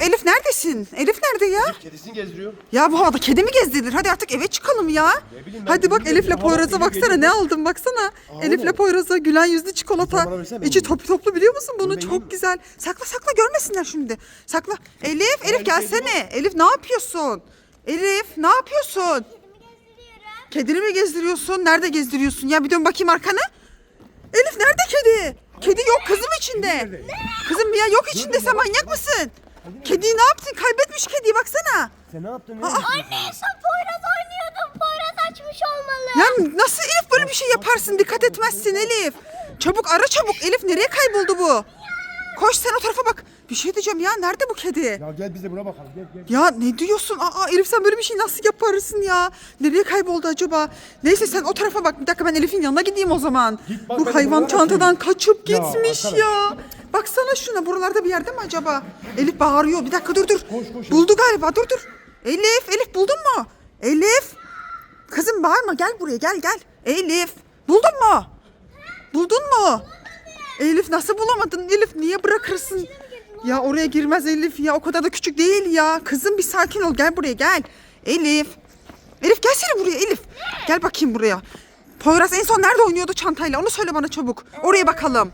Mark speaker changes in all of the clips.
Speaker 1: Elif, Elif neredesin? Elif nerede ya?
Speaker 2: Kedisini gezdiriyor.
Speaker 1: Ya bu havada kedi mi gezdirilir? Hadi artık eve çıkalım ya.
Speaker 2: Ne bileyim ben,
Speaker 1: Hadi bak
Speaker 2: bilmiyorum.
Speaker 1: Elif'le
Speaker 2: Hava
Speaker 1: Poyraz'a
Speaker 2: geliyor,
Speaker 1: baksana ne aldım baksana.
Speaker 2: Aa,
Speaker 1: Elif'le
Speaker 2: ne?
Speaker 1: Poyraz'a gülen yüzlü çikolata.
Speaker 2: Versene,
Speaker 1: İçi toplu toplu biliyor musun bunu?
Speaker 2: ben
Speaker 1: Çok güzel. Sakla sakla görmesinler şimdi. Sakla. Elif, Elif
Speaker 2: Elif,
Speaker 1: gelsene. Elif ne yapıyorsun? Elif ne yapıyorsun? Kedini mi gezdiriyorsun? Nerede gezdiriyorsun? Ya bir dön bakayım arkana. Elif nerede kedi? Kedi yok kızım içinde. Kızım ya yok içinde sen manyak mısın? Kediyi ne yaptın? Kaybetmiş kediyi baksana.
Speaker 2: Sen ne yaptın?
Speaker 1: Aa,
Speaker 3: Anne sen Poyraz oynuyordun. Poyraz açmış olmalı.
Speaker 1: Ya nasıl Elif böyle bir şey yaparsın? Dikkat etmezsin Elif. Çabuk ara çabuk. Elif nereye kayboldu bu? Koş sen o tarafa bak. Bir şey diyeceğim ya. Nerede bu kedi?
Speaker 2: Ya gel biz de buna bakalım. Gel gel.
Speaker 1: Ya ne diyorsun? Aa Elif sen böyle bir şey nasıl yaparsın ya? Nereye kayboldu acaba? Neyse sen o tarafa bak. Bir dakika ben Elif'in yanına gideyim o zaman.
Speaker 2: Git bak,
Speaker 1: bu hayvan çantadan
Speaker 2: bakayım.
Speaker 1: kaçıp
Speaker 2: Ya,
Speaker 1: gitmiş
Speaker 2: arkadaş.
Speaker 1: ya. Baksana şuna buralarda bir yerde mi acaba? Elif bağırıyor. Bir dakika dur dur.
Speaker 2: Koş, koş.
Speaker 1: Buldu galiba. Dur dur. Elif, Elif buldun mu? Elif. Kızım bağırma gel buraya gel gel. Elif. Buldun mu? Buldun mu? Elif nasıl bulamadın? Elif niye bırakırsın? Ya oraya girmez Elif ya. O kadar da küçük değil ya. Kızım bir sakin ol. Gel buraya gel. Elif. Elif gelsene buraya Elif. Gel bakayım buraya. Poyraz en son nerede oynuyordu çantayla? Onu söyle bana çabuk. Oraya bakalım.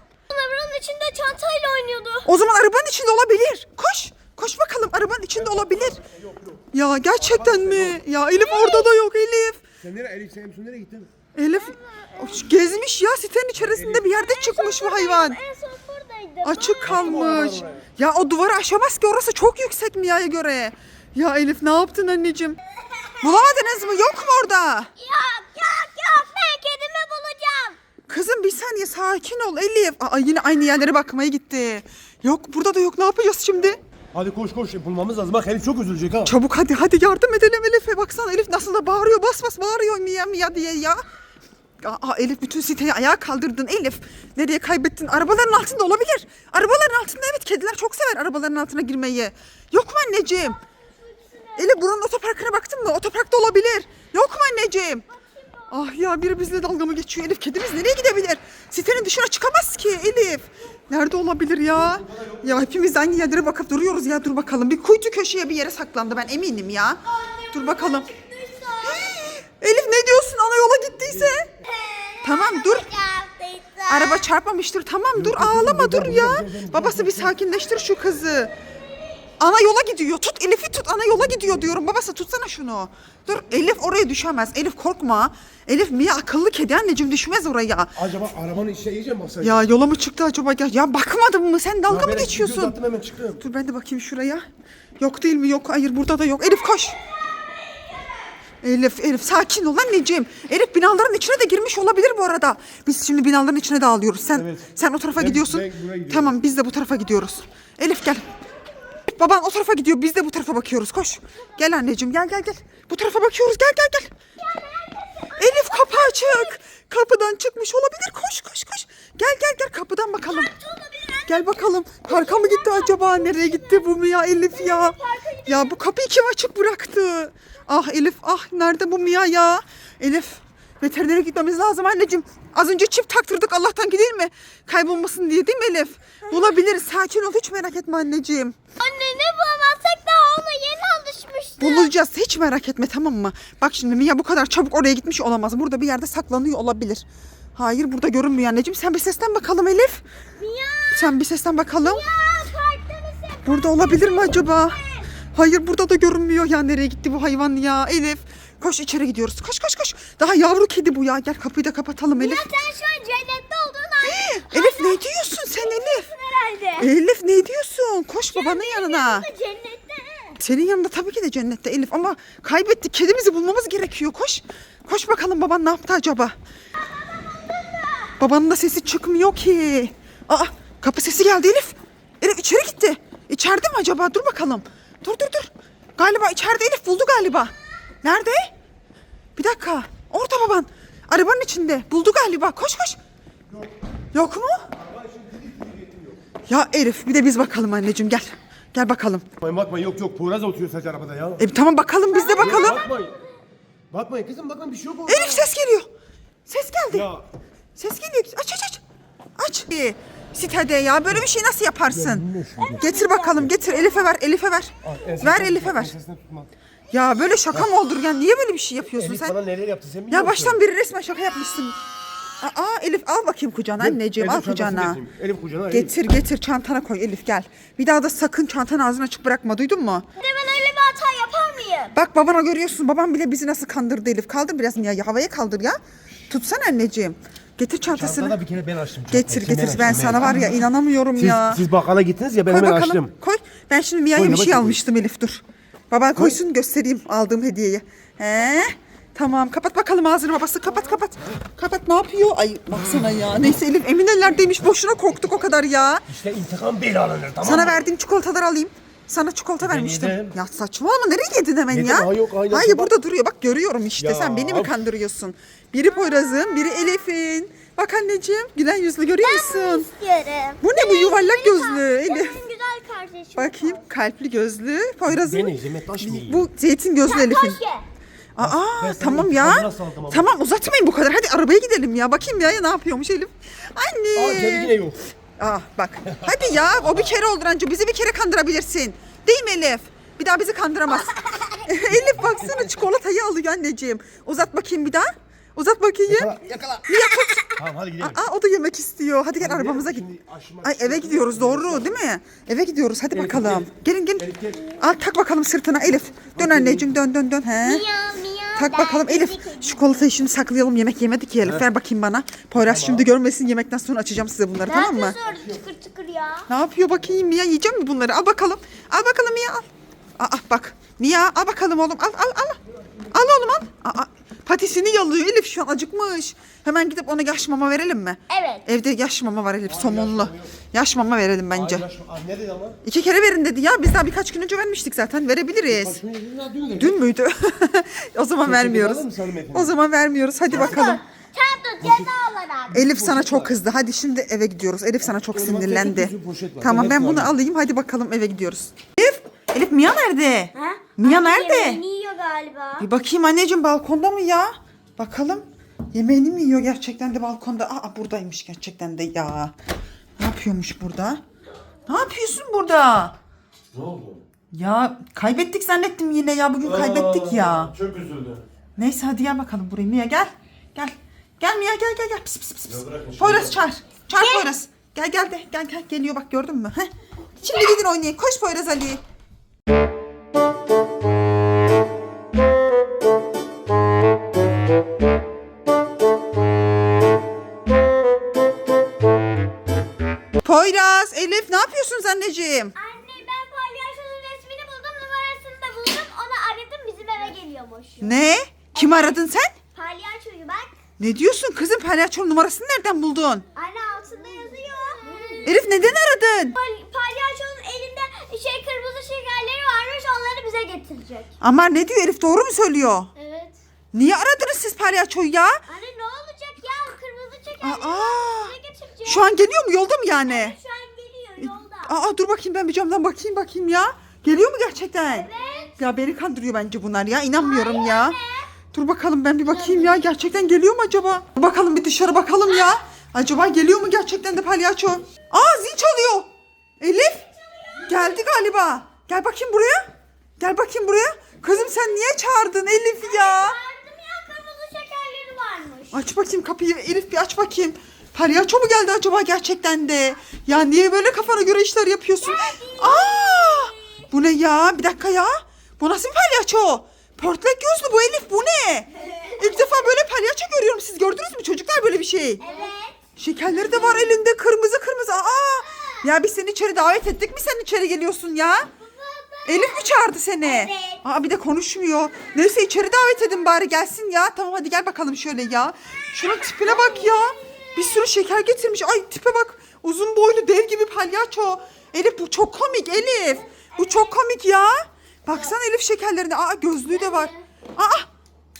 Speaker 3: Arabanın içinde çantayla oynuyordu.
Speaker 1: O zaman arabanın içinde olabilir. Koş. Koş bakalım arabanın içinde olabilir. Ya gerçekten mi? Ya Elif orada da yok Elif.
Speaker 2: Sen nereye Elif sen Emsun nereye gittin?
Speaker 1: Elif gezmiş ya sitenin içerisinde bir yerde çıkmış bu hayvan.
Speaker 3: En son buradaydı.
Speaker 1: Açık kalmış. Ya o duvarı aşamaz ki orası çok yüksek Mia'ya göre. Ya Elif ne yaptın anneciğim? Bulamadınız mı? Yok mu orada?
Speaker 3: Yok yok yok ben kedimi bulacağım.
Speaker 1: Kızım bir saniye sakin ol Elif. Aa, yine aynı yerlere bakmaya gitti. Yok burada da yok ne yapacağız şimdi?
Speaker 2: Hadi koş koş bulmamız lazım. Bak Elif çok üzülecek ha.
Speaker 1: Çabuk hadi hadi yardım edelim Elif'e. Baksana Elif nasıl da bağırıyor bas bas bağırıyor Mia Mia diye ya. Aa, Elif bütün siteyi ayağa kaldırdın Elif. Nereye kaybettin? Arabaların altında olabilir. Arabaların altında evet kediler çok sever arabaların altına girmeyi. Yok mu anneciğim? Elif buranın otoparkına baktın mı? Otoparkta olabilir. Yok mu anneciğim? Ah ya biri bizle dalga mı geçiyor Elif? Kedimiz nereye gidebilir? Sitenin dışına çıkamaz ki Elif. Nerede olabilir ya? Ya hepimiz aynı yerlere bakıp duruyoruz ya. Dur bakalım. Bir kuytu köşeye bir yere saklandı ben eminim ya. Dur bakalım. Elif ne diyorsun? Ana yola gittiyse? Tamam dur. Araba çarpmamıştır. Tamam dur ağlama dur ya. Babası bir sakinleştir şu kızı. Ana yola gidiyor. Tut Elif'i tut. Ana yola gidiyor diyorum. Babası tutsana şunu. Dur Elif oraya düşemez. Elif korkma. Elif Mia akıllı kedi anneciğim düşmez oraya.
Speaker 2: Acaba arabanın içine iyice mi baksaydı?
Speaker 1: Ya yola mı çıktı acaba? Ya, ya bakmadın mı? Sen dalga mı geçiyorsun?
Speaker 2: attım hemen çıktım.
Speaker 1: Dur ben de bakayım şuraya. Yok değil mi? Yok. Hayır burada da yok. Elif koş. Elif, Elif sakin ol anneciğim. Elif binaların içine de girmiş olabilir bu arada. Biz şimdi binaların içine dağılıyoruz. Sen
Speaker 2: Evet.
Speaker 1: sen o tarafa
Speaker 2: Ben-
Speaker 1: gidiyorsun.
Speaker 2: ben.
Speaker 1: Tamam biz de bu tarafa gidiyoruz. Elif gel. Baban o tarafa gidiyor. Biz de bu tarafa bakıyoruz. Koş. Gel anneciğim gel gel gel. Bu tarafa bakıyoruz. Gel gel gel. Elif kapı açık. Kapıdan çıkmış olabilir. Koş koş koş. Gel gel gel kapıdan bakalım. Gel bakalım. Parka mı gitti acaba? Nereye gitti bu Mia Elif ya? Ya bu kapıyı kim açık bıraktı? Ah Elif ah nerede bu Mia ya? Elif veterinere gitmemiz lazım anneciğim. Az önce çip taktırdık Allah'tan ki değil mi? Kaybolmasın diye değil mi Elif? Bulabiliriz. Sakin ol hiç merak etme anneciğim.
Speaker 3: Anne ne bulamazsak daha ona yeni alışmıştı.
Speaker 1: Bulacağız hiç merak etme tamam mı? Bak şimdi Mia bu kadar çabuk oraya gitmiş olamaz. Burada bir yerde saklanıyor olabilir. Hayır burada görünmüyor anneciğim. Sen bir sesten bakalım Elif.
Speaker 3: Mia.
Speaker 1: Sen bir sesten bakalım.
Speaker 3: Parkta mısın?
Speaker 1: Burada olabilir mi acaba? Hayır burada da görünmüyor ya nereye gitti bu hayvan ya Elif. Koş içeri gidiyoruz. Koş koş koş. Daha yavru kedi bu ya. Gel kapıyı da kapatalım Elif.
Speaker 3: Ya sen şu an cennette olduğunu anlıyorsun
Speaker 1: Elif ne diyorsun sen Elif?
Speaker 3: herhalde.
Speaker 1: Elif ne diyorsun? Koş babanın yanına.
Speaker 3: Cennette.
Speaker 1: Senin yanında tabii ki de cennette Elif ama kaybettik. Kedimizi bulmamız gerekiyor. Koş. Koş bakalım baban ne yaptı acaba? Babanın da sesi çıkmıyor ki. Aa kapı sesi geldi Elif. Elif içeri gitti. İçeride mi acaba? Dur bakalım. Dur dur dur. Galiba içeride Elif buldu galiba. Nerede? Bir dakika. Orada baban. Arabanın içinde. Buldu galiba. Koş koş. Yok mu? Ya Elif bir de biz bakalım anneciğim gel. Gel bakalım.
Speaker 2: Bakmayın bakmayın yok yok. Poyraz oturuyor sadece arabada ya.
Speaker 1: E tamam bakalım biz de bakalım.
Speaker 2: Bakmayın. Bakmayın kızım bakın bir şey yok orada.
Speaker 1: Elif ses geliyor. Ses geldi.
Speaker 2: Ya
Speaker 1: Ses geliyor. Aç aç aç. Aç. Ee, Sitede ya böyle bir şey nasıl yaparsın? Getir bakalım getir Elif'e ver Elif'e ver. Ver Elif'e ver. Ya böyle şaka mı olur ya? Niye böyle bir şey yapıyorsun
Speaker 2: Elif
Speaker 1: sen?
Speaker 2: bana neler yaptı sen
Speaker 1: Ya baştan beri resmen şaka yapmışsın. Aa Elif al bakayım kucağına anneciğim al kucağına.
Speaker 2: Elif kucağına.
Speaker 1: Getir getir çantana koy Elif gel. Bir daha da sakın çantanı ağzına açık bırakma duydun mu?
Speaker 3: Bir de ben öyle bir hata yapar mıyım?
Speaker 1: Bak babana görüyorsun babam bile bizi nasıl kandırdı Elif. Kaldır biraz ya havaya kaldır ya. Tutsana anneciğim. Getir çantasını.
Speaker 2: Çantada bir kere ben açtım.
Speaker 1: Getir
Speaker 2: çantayı.
Speaker 1: getir
Speaker 2: Kim
Speaker 1: ben
Speaker 2: açtım,
Speaker 1: sana var ya inanamıyorum
Speaker 2: Siz,
Speaker 1: ya.
Speaker 2: siz bakkala gittiniz ya ben
Speaker 1: Koy
Speaker 2: hemen
Speaker 1: bakalım.
Speaker 2: açtım.
Speaker 1: Koy. Ben şimdi Mia'ya bir şey almıştım Elif dur. Baban koysun göstereyim aldığım hediyeyi. He? Tamam kapat bakalım ağzını babası kapat kapat. Kapat ne yapıyor? Ay baksana ya. Neyse Elif emin ellerdeymiş boşuna korktuk o kadar ya.
Speaker 2: İşte intikam böyle alınır tamam
Speaker 1: Sana
Speaker 2: mı?
Speaker 1: verdiğim çikolataları alayım. Sana çikolata vermiştim.
Speaker 2: yedim.
Speaker 1: Ya saçmalama nereye yedin hemen
Speaker 2: Yedim,
Speaker 1: ya?
Speaker 2: ha yok, aynen
Speaker 1: Hayır
Speaker 2: bak.
Speaker 1: burada duruyor bak görüyorum işte
Speaker 2: Ya.
Speaker 1: sen beni mi kandırıyorsun? Biri Poyraz'ın biri Elif'in. Bak anneciğim gülen yüzlü görüyor musun?
Speaker 3: İstiyorum.
Speaker 1: Bu ne bu yuvarlak gözlü Elif?
Speaker 3: Benim güzel kardeşim.
Speaker 1: Bakayım kalpli gözlü Poyraz'ın.
Speaker 2: Beni Zeynep taş mı yiyor?
Speaker 1: Bu zeytin gözlü Elif'in.
Speaker 3: Taş ye.
Speaker 1: Aa
Speaker 2: Ben
Speaker 1: tamam ya. Tamam uzatmayın bu kadar. Hadi arabaya gidelim ya. Bakayım ya, ya ne yapıyormuş Elif. Anne.
Speaker 2: Aa kedi yine yok.
Speaker 1: Ah bak. Hadi ya o bir kere oldu anca. Bizi bir kere kandırabilirsin. Değil mi Elif? Bir daha bizi kandıramaz. Elif baksana çikolatayı alıyor anneciğim. Uzat bakayım bir daha. Uzat bakayım.
Speaker 2: Yakala yakala. Tamam hadi gidelim.
Speaker 1: Aa o da yemek istiyor. Hadi gel arabamıza git. Ay eve gidiyoruz doğru değil mi? Eve gidiyoruz hadi bakalım. Gelin gelin.
Speaker 2: Elif, gel.
Speaker 1: Al tak bakalım sırtına Elif. Dön anneciğim dön dön dön. He.
Speaker 3: Miyav miyav.
Speaker 1: Tak bakalım Elif. Şu çikolatayı şimdi saklayalım. Yemek yemedik ya Elif. Ver bakayım bana. Poyraz şimdi görmesin. Yemekten sonra açacağım size bunları tamam mı?
Speaker 3: orada tıkır tıkır ya?
Speaker 1: Ne yapıyor bakayım Mia? Yiyecek mi bunları? Al bakalım. Al bakalım Mia al. Aa bak. Mia al bakalım oğlum. Al al al. Al oğlum al. Aa, patisini yalıyor Elif şu an acıkmış. Hemen gidip ona yaş mama verelim mi?
Speaker 3: Evet.
Speaker 1: Evde yaş mama var Elif somonlu. Yaş mama verelim bence.
Speaker 2: Ay, yaş- ne dedi ama?
Speaker 1: İki kere verin dedi ya. Biz daha birkaç gün önce vermiştik zaten. Verebiliriz.
Speaker 2: Yedin dün.
Speaker 1: Dün müydü? o zaman vermiyoruz. O zaman vermiyoruz. Hadi bakalım.
Speaker 3: Sen tut ceza olarak.
Speaker 1: Elif sana çok kızdı. Hadi şimdi eve gidiyoruz. Elif sana çok
Speaker 2: zaman
Speaker 1: sinirlendi.
Speaker 2: tek bir poşet var.
Speaker 1: Tamam
Speaker 2: Ben
Speaker 1: bunu
Speaker 2: alayım.
Speaker 1: alayım. Hadi bakalım eve gidiyoruz. Elif, Elif Mia nerede?
Speaker 3: Ha?
Speaker 1: Mia
Speaker 3: Anne
Speaker 1: nerede?
Speaker 3: Yemeğini galiba.
Speaker 1: Bir bakayım anneciğim balkonda mı ya? Bakalım. Yemeğini mi yiyor gerçekten de balkonda? Aa buradaymış gerçekten de ya. Ne yapıyormuş burada? Ne yapıyorsun burada?
Speaker 2: Ne oldu?
Speaker 1: Ya kaybettik zannettim yine ya. Bugün kaybettik ya.
Speaker 2: Çok üzüldüm.
Speaker 1: Neyse hadi gel bakalım buraya Mia gel. Gel. Gel Mia gel gel gel. Pis pis pis. pis.
Speaker 2: bırakın şimdi.
Speaker 1: Poyraz çağır. Çağır Poyraz. Gel gel de gel gel geliyor bak gördün mü? Heh. Şimdi gidin oynayın. Koş Poyraz Ali. Poyraz, Elif ne yapıyorsunuz anneciğim?
Speaker 3: Anne ben palyaçonun resmini buldum numarasını da buldum. Onu aradım bizim eve geliyormuş.
Speaker 1: Ne? Kim aradın sen?
Speaker 3: Palyaçoyu bak.
Speaker 1: Ne diyorsun kızım? Palyaçonun numarasını nereden buldun?
Speaker 3: Anne altında yazıyor.
Speaker 1: Elif neden aradın?
Speaker 3: Pal- palyaçonun elinde şey kırmızı şekerleri varmış onları bize getirecek.
Speaker 1: Amar ne diyor Elif doğru mu söylüyor?
Speaker 3: Evet.
Speaker 1: Niye aradınız siz palyaçoyu ya?
Speaker 3: Anne ne olacak ya kırmızı şekerleri
Speaker 1: Aa,
Speaker 3: bize getirecek.
Speaker 1: şu an geliyor mu yolda mı yani?
Speaker 3: Şu.
Speaker 1: Aa dur bakayım ben bir camdan bakayım bakayım ya. Geliyor mu gerçekten?
Speaker 3: Evet.
Speaker 1: Ya beni kandırıyor bence bunlar ya inanmıyorum ya. Dur bakalım ben bir bakayım ya gerçekten geliyor mu acaba? Bakalım bir dışarı bakalım ya. Acaba geliyor mu gerçekten de palyaço? Aa zil çalıyor. Elif geldi galiba. Gel bakayım buraya. Gel bakayım buraya. Kızım sen niye çağırdın Elif ya?
Speaker 3: Vardım ya kırmızı şekerleri varmış.
Speaker 1: Aç bakayım kapıyı Elif bir aç bakayım. Palyaço mu geldi acaba gerçekten de? Ya niye böyle kafana göre işler yapıyorsun? Aa! Bu ne ya? Bir dakika ya. Bu nasıl bir palyaço? Portlak gözlü bu Elif bu ne? İlk defa böyle palyaço görüyorum. Siz gördünüz mü çocuklar böyle bir şey?
Speaker 3: Evet.
Speaker 1: Şekerleri de var elinde kırmızı kırmızı. Aa! Ya biz seni içeri davet ettik mi sen içeri geliyorsun ya? Elif mi çağırdı seni?
Speaker 3: Evet.
Speaker 1: Aa bir de konuşmuyor. Neyse içeri davet edin bari gelsin ya. Tamam hadi gel bakalım şöyle ya. Şunun tipine bak ya. Bir sürü şeker getirmiş. Ay tipe bak. Uzun boylu dev gibi palyaço. Elif bu çok komik Elif. Bu çok komik ya. Baksana Elif şekerlerine. Aa gözlüğü de var. Aa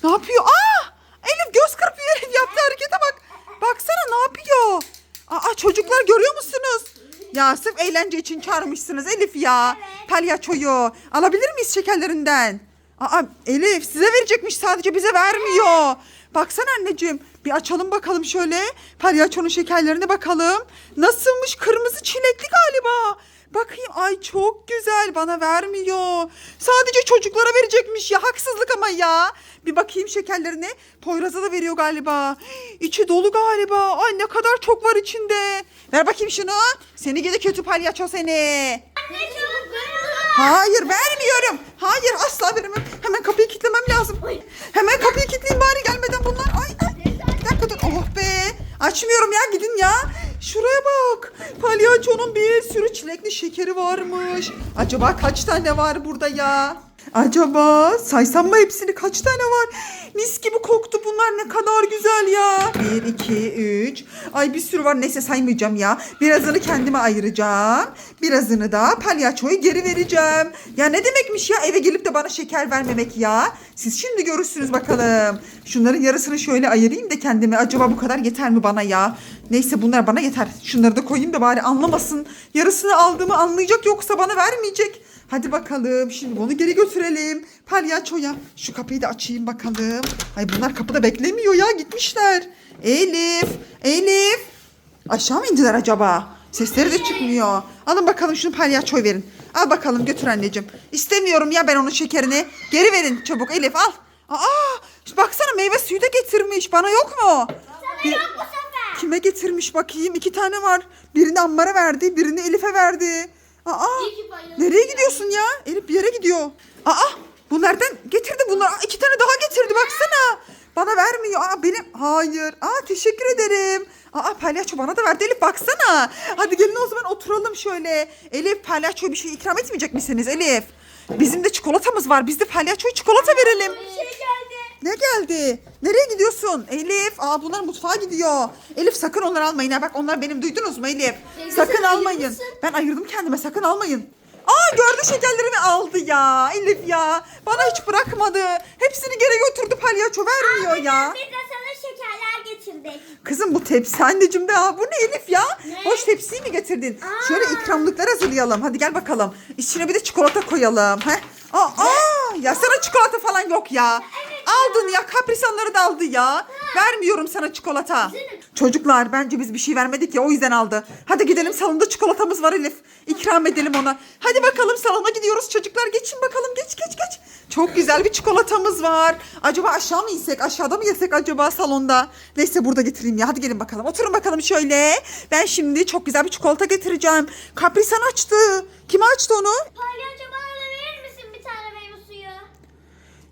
Speaker 1: ne yapıyor? Aa Elif göz kırpıyor Elif yaptığı harekete bak. Baksana ne yapıyor? Aa çocuklar görüyor musunuz? Ya sırf eğlence için çağırmışsınız Elif ya. Palyaçoyu. Alabilir miyiz şekerlerinden? Aa Elif size verecekmiş sadece bize vermiyor. Baksana anneciğim bir açalım bakalım şöyle. Palyaçonun şekerlerine bakalım. Nasılmış kırmızı çilekli galiba. Bakayım ay çok güzel bana vermiyor. Sadece çocuklara verecekmiş ya haksızlık ama ya. Bir bakayım şekerlerine. Poyraz'a da veriyor galiba. İçi dolu galiba. Ay ne kadar çok var içinde. Ver bakayım şunu. Seni gidi kötü palyaço seni.
Speaker 3: Anne çabuk.
Speaker 1: Hayır vermiyorum. Hayır asla veremem. Hemen kapıyı kilitlemem lazım. Hemen kapıyı kilitleyeyim bari gelmeden bunlar. Ay, ay. Bir dakika dur. Oh be. Açmıyorum ya gidin ya. Şuraya bak. Palyaçonun bir sürü çilekli şekeri varmış. Acaba kaç tane var burada ya? Acaba saysam mı hepsini kaç tane var? Mis gibi koktu bunlar ne kadar güzel ya. Bir, iki, üç. Ay bir sürü var neyse saymayacağım ya. Birazını kendime ayıracağım. Birazını da palyaçoya geri vereceğim. Ya ne demekmiş ya eve gelip de bana şeker vermemek ya. Siz şimdi görürsünüz bakalım. Şunların yarısını şöyle ayırayım da kendime. Acaba bu kadar yeter mi bana ya? Neyse bunlar bana yeter. Şunları da koyayım da bari anlamasın. Yarısını aldığımı anlayacak yoksa bana vermeyecek. Hadi bakalım şimdi bunu geri götürelim. Palyaçoya. Şu kapıyı da açayım bakalım. Ay bunlar kapıda beklemiyor ya gitmişler. Elif. Elif. Aşağı mı indiler acaba? Sesleri de çıkmıyor. Alın bakalım şunu palyaçoya verin. Al bakalım götür anneciğim. İstemiyorum ya ben onun şekerini. Geri verin çabuk Elif al. Aa, baksana meyve suyu da getirmiş. Bana yok mu? Bir-
Speaker 3: Yok bu sefer.
Speaker 1: Kime getirmiş bakayım? İki tane var. Birini Ammar'a verdi, birini Elif'e verdi. Aa, nereye gidiyorsun ya? Elif bir yere gidiyor. Aa, bu nereden getirdi bunlar? Aa, iki tane daha getirdi baksana. Bana vermiyor. Aa, benim, hayır. Aa, teşekkür ederim. Aa, palyaço bana da verdi Elif baksana. Hadi gelin o zaman oturalım şöyle. Elif palyaçoya bir şey ikram etmeyecek misiniz Elif? Bizim de çikolatamız var. Biz de palyaçoya çikolata verelim.
Speaker 3: Bir şey geldi.
Speaker 1: Ne geldi? Nereye gidiyorsun? Elif, aa bunlar mutfağa gidiyor. Elif sakın onları almayın ha. Bak onlar benim duydunuz mu Elif? sakın almayın. Ben ayırdım kendime sakın almayın. Aa gördü şekerlerimi aldı ya. Elif ya. Bana hiç bırakmadı. Hepsini geri götürdü palyaço vermiyor ya.
Speaker 3: Biz de sana şekerler getirdik.
Speaker 1: Kızım bu tepsi anneciğim de ha. Bu ne Elif ya?
Speaker 3: Ne?
Speaker 1: Boş tepsiyi mi getirdin? Şöyle ikramlıklar hazırlayalım. Hadi gel bakalım. İçine bir de çikolata koyalım. Heh. Aa, aa, ya sana çikolata falan yok ya. Aldın ya kaprisanları da aldı ya. Vermiyorum sana çikolata. Çocuklar bence biz bir şey vermedik ya o yüzden aldı. Hadi gidelim salonda çikolatamız var Elif. İkram edelim ona. Hadi bakalım salona gidiyoruz çocuklar. Geçin bakalım geç geç geç. Çok güzel bir çikolatamız var. Acaba aşağı mı insek aşağıda mı yesek acaba salonda? Neyse burada getireyim ya hadi gelin bakalım. Oturun bakalım şöyle. Ben şimdi çok güzel bir çikolata getireceğim. Kaprisan açtı. Kime açtı onu?
Speaker 3: Palyaço bana da verir misin bir tane meyve suyu?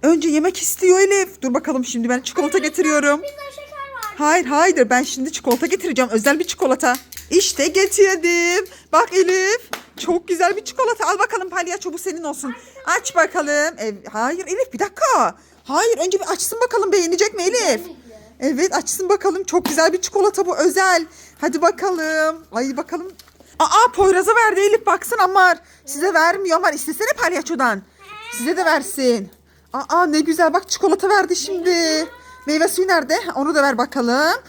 Speaker 1: Önce yemek istiyor Elif. Dur bakalım şimdi ben çikolata getiriyorum.
Speaker 3: Bizde şeker var.
Speaker 1: Hayır hayır ben şimdi çikolata getireceğim. Özel bir çikolata. İşte getirdim. Bak Elif. Çok güzel bir çikolata. Al bakalım palyaço bu senin olsun. Aç bakalım. Ev, hayır Elif bir dakika. Hayır önce bir açsın bakalım beğenecek mi Elif? Evet açsın bakalım. Çok güzel bir çikolata bu özel. Hadi bakalım. Ay bakalım. Aa Poyraz'a verdi Elif baksın Amar. Size vermiyor Amar. İstesene palyaçodan. Size de versin. Aa ne güzel bak çikolata verdi şimdi. Meyve suyu nerede? Onu da ver bakalım.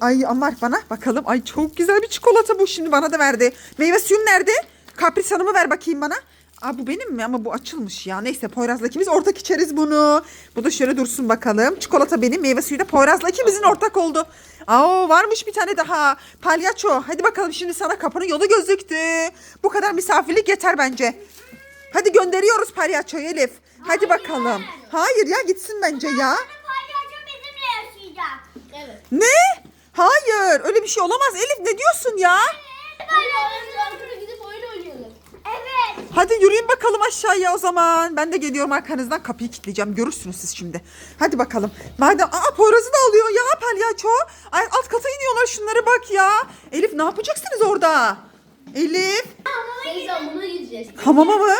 Speaker 1: Ay Amar bana bakalım. Ay çok güzel bir çikolata bu şimdi bana da verdi. Meyve suyum nerede? Kapris Hanım'ı ver bakayım bana. Aa bu benim mi? Ama bu açılmış ya. Neyse Poyraz'la ikimiz ortak içeriz bunu. Bu da şöyle dursun bakalım. Çikolata benim, meyve suyu da Poyraz'la ikimizin ortak oldu. Aa varmış bir tane daha. Palyaço. Hadi bakalım şimdi sana kapının yolu gözüktü. Bu kadar misafirlik yeter bence. Hadi gönderiyoruz palyaçoyu Elif. Hadi bakalım. Hayır ya gitsin bence ya.
Speaker 3: Palyaço bizimle yaşayacak. Evet.
Speaker 1: Ne? Hayır öyle bir şey olamaz Elif ne diyorsun ya?
Speaker 3: Palyaço arkada gidip oyun oynayalım. Evet.
Speaker 1: Hadi yürüyün bakalım aşağıya o zaman. Ben de geliyorum arkanızdan kapıyı kilitleyeceğim. Görürsünüz siz şimdi. Hadi bakalım. Madem aa Poyraz'ı da alıyor ya palyaço. Ay alt kata iniyorlar şunlara bak ya. Elif ne yapacaksınız orada? Elif.
Speaker 3: Teyzem buna gideceğiz.
Speaker 1: Hamama mı?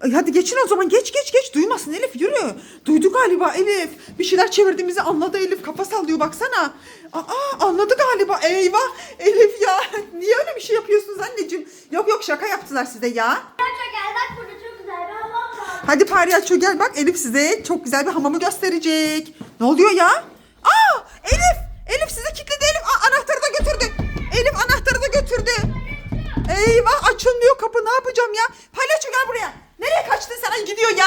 Speaker 1: Ay hadi geçin o zaman geç geç geç duymasın Elif yürü. Duydu galiba Elif. Bir şeyler çevirdiğimizi anladı Elif kafa sallıyor baksana. Aa anladı galiba eyvah Elif ya. Niye öyle bir şey yapıyorsunuz anneciğim? Yok yok şaka yaptılar size ya.
Speaker 3: Palyaço gel bak burada çok güzel bir hamam var.
Speaker 1: Hadi palyaço gel bak Elif size çok güzel bir hamamı gösterecek. Ne oluyor ya? Aa Elif! Elif size kilitledi Elif. Aa, anahtarı da götürdü. Elif anahtarı da götürdü. Eyvah açılmıyor kapı ne yapacağım ya? Palyaço gel buraya. Nereye kaçtın sen? Gidiyor ya.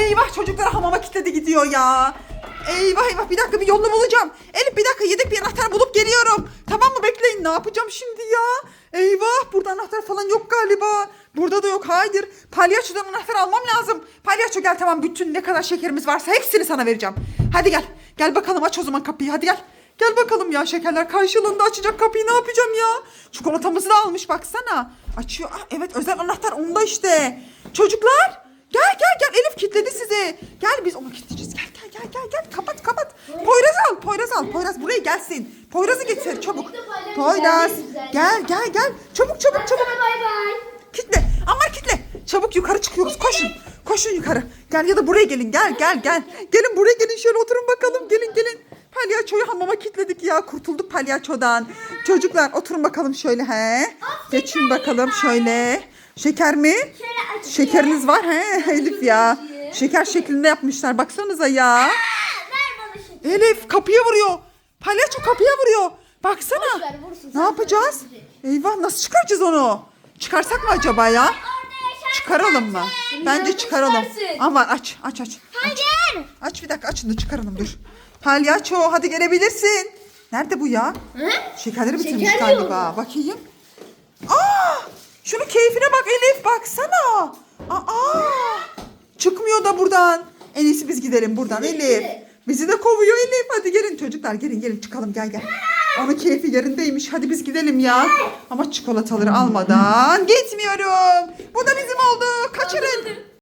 Speaker 1: Eyvah çocukları hamama kilitledi gidiyor ya. Eyvah eyvah bir dakika bir yolunu bulacağım. Elif bir dakika yedek bir anahtar bulup geliyorum. Tamam mı bekleyin ne yapacağım şimdi ya? Eyvah burada anahtar falan yok galiba. Burada da yok hayır. Palyaçodan anahtar almam lazım. Palyaço gel tamam bütün ne kadar şekerimiz varsa hepsini sana vereceğim. Hadi gel. Gel bakalım aç o zaman kapıyı hadi gel. Gel bakalım ya şekerler karşılığında açacak kapıyı ne yapacağım ya? Çikolatamızı da almış baksana. Açıyor. Ah, evet özel anahtar onda işte. Çocuklar gel gel gel Elif kilitledi sizi. Gel biz onu kilitleyeceğiz. Gel gel gel gel gel kapat kapat. Poyraz al Poyraz al. Poyraz buraya gelsin. Poyraz'ı getir çabuk. Poyraz gel gel gel. Çabuk çabuk çabuk.
Speaker 3: Bay bay.
Speaker 1: Kitle. Aman kitle. Çabuk yukarı çıkıyoruz. Koşun. Koşun yukarı. Gel ya da buraya gelin. Gel gel gel. Gelin buraya gelin. Şöyle oturun bakalım. Gelin gelin. Palyaçoyu hamama kilitledik ya. Kurtulduk palyaçodan. Çocuklar oturun bakalım şöyle he. Geçin bakalım şöyle. Şeker mi? Şekeriniz var he Elif ya. Şeker şeklinde yapmışlar. Baksanıza ya. Elif kapıya vuruyor. Palyaço kapıya vuruyor. Baksana.
Speaker 4: Ver, vursun.
Speaker 1: Ne yapacağız? Eyvah nasıl çıkaracağız onu? Çıkarsak mı acaba ya? Çıkaralım mı? Bence çıkaralım. Aman aç aç aç.
Speaker 3: Hayır.
Speaker 1: Aç bir dakika açın da çıkaralım dur. Palyaço hadi gelebilirsin. Nerede bu ya?
Speaker 4: Hı?
Speaker 1: Şekerleri bitirmiş
Speaker 4: Şeker
Speaker 1: galiba. Bakayım. Aa! Şunun keyfine bak Elif baksana. Aa! Çıkmıyor da buradan. En iyisi biz gidelim buradan Elif. Bizi de kovuyor Elif. Hadi gelin çocuklar gelin gelin çıkalım gel gel. Onun keyfi yerindeymiş. Hadi biz gidelim ya. Ama çikolataları almadan gitmiyorum. Bu da bizim oldu. Kaçırın.